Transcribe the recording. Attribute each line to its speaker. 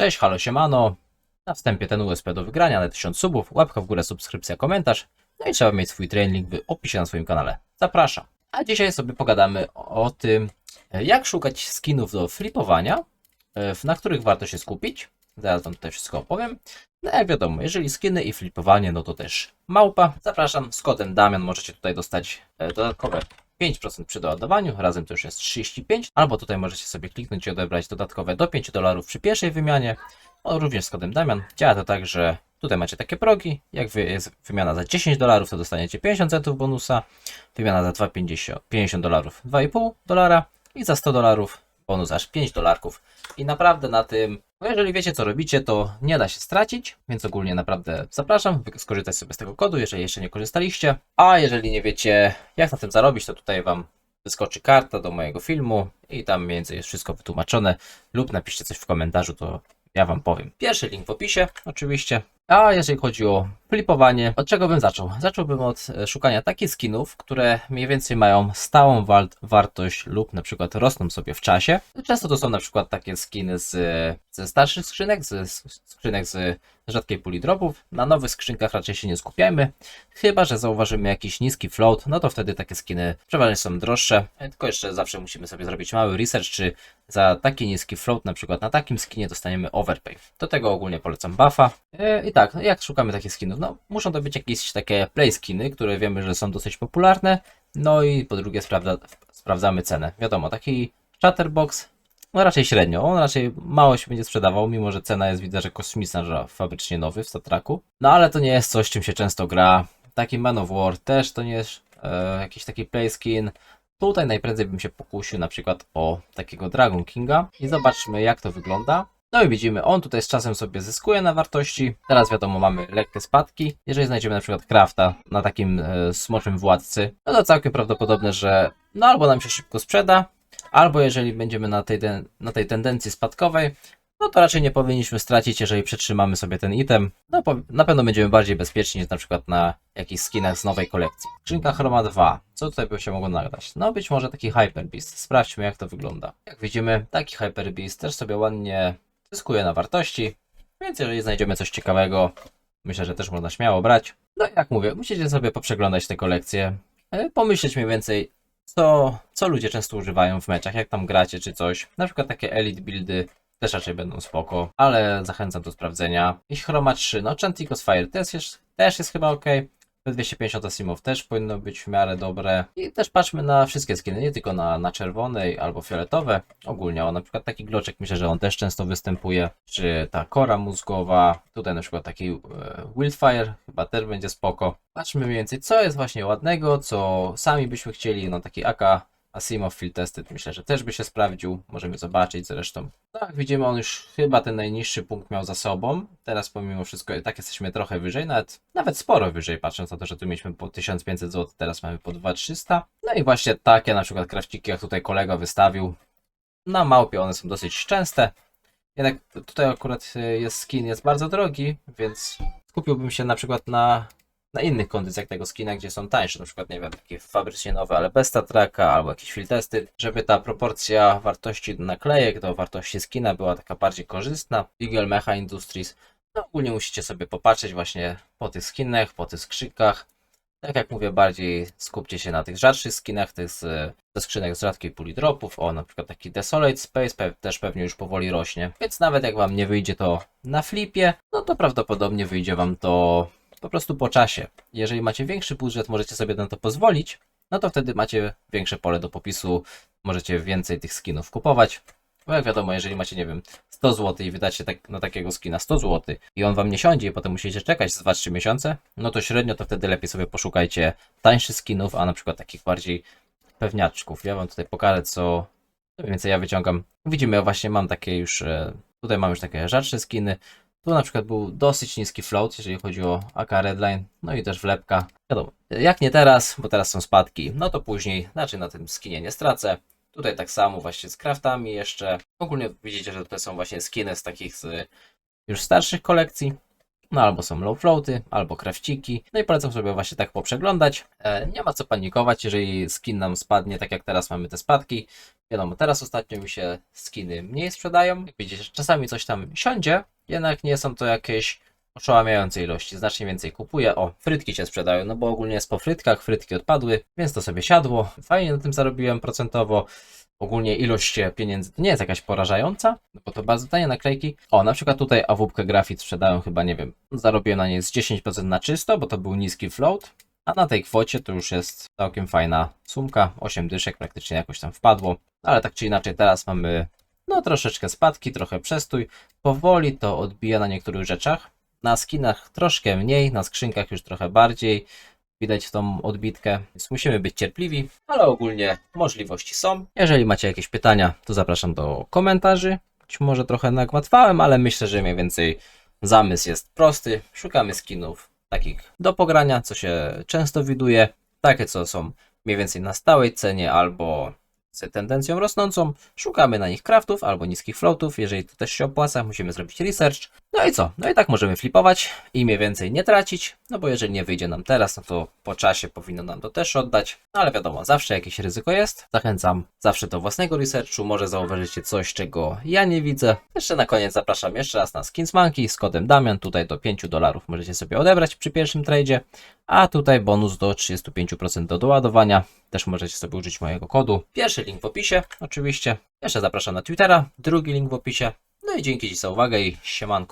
Speaker 1: Cześć, halo, siemano. Na wstępie ten USP do wygrania na 1000 subów, łapka w górę, subskrypcja, komentarz. No i trzeba mieć swój training w opisie na swoim kanale. Zapraszam. A dzisiaj sobie pogadamy o tym, jak szukać skinów do flipowania, e, na których warto się skupić. Zaraz wam tutaj wszystko opowiem. No jak wiadomo, jeżeli skiny i flipowanie, no to też małpa. Zapraszam, z kodem Damian możecie tutaj dostać e, dodatkowe 5% przy doładowaniu, razem to już jest 35, albo tutaj możecie sobie kliknąć i odebrać dodatkowe do 5 dolarów przy pierwszej wymianie, o, również z kodem Damian. Działa to tak, że tutaj macie takie progi, jak jest wymiana za 10 dolarów, to dostaniecie 50 centów bonusa, wymiana za 2,50 50 dolarów 2,5 dolara. I za 100 dolarów bonus aż 5 dolarków. I naprawdę na tym, no jeżeli wiecie co robicie, to nie da się stracić, więc ogólnie naprawdę zapraszam, skorzystać sobie z tego kodu, jeżeli jeszcze nie korzystaliście. A jeżeli nie wiecie jak na tym zarobić, to tutaj wam wyskoczy karta do mojego filmu i tam mniej więcej jest wszystko wytłumaczone lub napiszcie coś w komentarzu, to ja wam powiem. Pierwszy link w opisie, oczywiście. A jeżeli chodzi o flipowanie, od czego bym zaczął? Zacząłbym od e, szukania takich skinów, które mniej więcej mają stałą wartość lub na przykład rosną sobie w czasie. Często to są na przykład takie skiny z, ze starszych skrzynek, z, z skrzynek z rzadkiej puli dropów. Na nowych skrzynkach raczej się nie skupiajmy, chyba że zauważymy jakiś niski float, no to wtedy takie skiny przeważnie są droższe. E, Tylko jeszcze zawsze musimy sobie zrobić mały research, czy za taki niski float, na przykład na takim skinie dostaniemy overpay. Do tego ogólnie polecam buffa. E, I tak, no jak szukamy takich skinów? No, muszą to być jakieś takie play skiny, które wiemy, że są dosyć popularne. No i po drugie sprawdza, sprawdzamy cenę. Wiadomo, taki chatterbox, no raczej średnio. On raczej mało się będzie sprzedawał, mimo że cena jest widzę, że kosmiczna, że fabrycznie nowy w Statraku. No ale to nie jest coś, czym się często gra. Taki Man of War też to nie jest e, jakiś taki play skin. Tutaj najprędzej bym się pokusił na przykład o takiego Dragon Kinga i zobaczmy jak to wygląda. No i widzimy, on tutaj z czasem sobie zyskuje na wartości. Teraz wiadomo, mamy lekkie spadki. Jeżeli znajdziemy na przykład crafta na takim e, smoczym władcy, no to całkiem prawdopodobne, że no albo nam się szybko sprzeda, albo jeżeli będziemy na tej, na tej tendencji spadkowej, no to raczej nie powinniśmy stracić, jeżeli przetrzymamy sobie ten item. No na pewno będziemy bardziej bezpieczni niż na przykład na jakichś skinach z nowej kolekcji. Skrzynka Chroma 2. Co tutaj by się mogło nagrać? No być może taki Hyper Beast. Sprawdźmy jak to wygląda. Jak widzimy, taki Hyper Beast też sobie ładnie zyskuje na wartości, więc jeżeli znajdziemy coś ciekawego, myślę, że też można śmiało brać. No i jak mówię, musicie sobie poprzeglądać te kolekcje, e, pomyśleć mniej więcej, co, co ludzie często używają w meczach, jak tam gracie czy coś. Na przykład takie elite buildy też raczej będą spoko, ale zachęcam do sprawdzenia. I Chroma 3, no Chanticos Fire też jest, też jest chyba ok. 250 asimów też powinno być w miarę dobre. I też patrzmy na wszystkie skiny, nie tylko na, na czerwonej albo fioletowe. Ogólnie o na przykład taki gloczek, myślę, że on też często występuje. Czy ta kora mózgowa. Tutaj na przykład taki e, Wildfire chyba też będzie spoko. Patrzmy mniej więcej, co jest właśnie ładnego, co sami byśmy chcieli. No taki AK Asimov Field Tested myślę, że też by się sprawdził. Możemy zobaczyć zresztą. Tak, widzimy, on już chyba ten najniższy punkt miał za sobą. Teraz pomimo wszystko tak jesteśmy trochę wyżej, nawet, nawet sporo wyżej, patrząc na to, że tu mieliśmy po 1500 zł, teraz mamy po 2300. No i właśnie takie na przykład krawciki, jak tutaj kolega wystawił. Na małpie one są dosyć częste. Jednak tutaj akurat y, jest skin jest bardzo drogi, więc skupiłbym się na przykład na na innych kondycjach tego skina, gdzie są tańsze, na przykład, nie wiem, takie fabrycznie nowe, ale bez tatraka, albo jakiś field testy, żeby ta proporcja wartości naklejek do wartości skina była taka bardziej korzystna. Eagle Mecha Industries, no ogólnie musicie sobie popatrzeć właśnie po tych skinach, po tych skrzykach. Tak jak mówię, bardziej skupcie się na tych rzadszych skinach, tych z, ze skrzynek z rzadkiej puli dropów. O, na przykład taki Desolate Space pe też pewnie już powoli rośnie. Więc nawet jak wam nie wyjdzie to na flipie, no to prawdopodobnie wyjdzie wam to po prostu po czasie. Jeżeli macie większy budżet, możecie sobie na to pozwolić, no to wtedy macie większe pole do popisu, możecie więcej tych skinów kupować. Bo jak wiadomo, jeżeli macie, nie wiem, 100 zł i wydacie tak, na takiego skina 100 zł i on wam nie siądzie i potem musicie czekać z 2-3 miesiące, no to średnio to wtedy lepiej sobie poszukajcie tańszych skinów, a na przykład takich bardziej pewniaczków. Ja wam tutaj pokażę, co mniej więcej ja wyciągam. Widzimy, właśnie mam takie już, e, tutaj mam już takie rzadsze skiny, tu na przykład był dosyć niski float, jeżeli chodzi o AK Redline, no i też wlepka. Wiadomo, jak nie teraz, bo teraz są spadki, no to później, znaczy na tym skinie nie stracę. Tutaj tak samo właśnie z craftami jeszcze. Ogólnie widzicie, że tutaj są właśnie skiny z takich z już starszych kolekcji. no albo są low floaty, albo krafciki. No i polecam sobie właśnie tak poprzeglądać. E, nie ma co panikować, jeżeli skin nam spadnie, tak jak teraz mamy te spadki. Wiadomo, teraz ostatnio mi się skiny mniej sprzedają. Jak widzicie, czasami coś tam siądzie, jednak nie są to jakieś oszałamiające ilości, znacznie więcej kupuję. O, frytki się sprzedają, no bo ogólnie jest po frytkach, frytki odpadły, więc to sobie siadło. Fajnie na tym zarobiłem procentowo. Ogólnie ilość pieniędzy to nie jest jakaś porażająca, no bo to bardzo tanie naklejki. O, na przykład tutaj AWP Grafit sprzedają chyba, nie wiem, zarobiłem na niej z 10% na czysto, bo to był niski float. A na tej kwocie to już jest całkiem fajna sumka, 8 dyszek praktycznie jakoś tam wpadło. Ale tak czy inaczej teraz mamy no troszeczkę spadki, trochę przestój. Powoli to odbija na niektórych rzeczach. Na skinach troszkę mniej, na skrzynkach już trochę bardziej. Widać tą odbitkę, więc musimy być cierpliwi, ale ogólnie możliwości są. Jeżeli macie jakieś pytania, to zapraszam do komentarzy. Być może trochę nagłatwałem, ale myślę, że mniej więcej zamysł jest prosty. Szukamy skinów takich do pogrania, co się często widuje, takie co są mniej więcej na stałej cenie albo z tendencją rosnącą. Szukamy na nich craftów albo niskich floatów, jeżeli to też się opłaca, musimy zrobić research. No i co? No i tak możemy flipować i mniej więcej nie tracić, no bo jeżeli nie wyjdzie nam teraz, no to po czasie powinno nam to też oddać. No ale wiadomo, zawsze jakieś ryzyko jest. Zachęcam zawsze do własnego researchu, może zauważycie coś, czego ja nie widzę. Jeszcze na koniec zapraszam jeszcze raz na Skins Monkey z kodem Damian, tutaj do 5 dolarów możecie sobie odebrać przy pierwszym tradzie, a tutaj bonus do 35% do doładowania. Też możecie sobie użyć mojego kodu. Pierwszy link w opisie, oczywiście. Jeszcze zapraszam na Twittera, drugi link w opisie. No i dzięki Ci za uwagę i siemanko.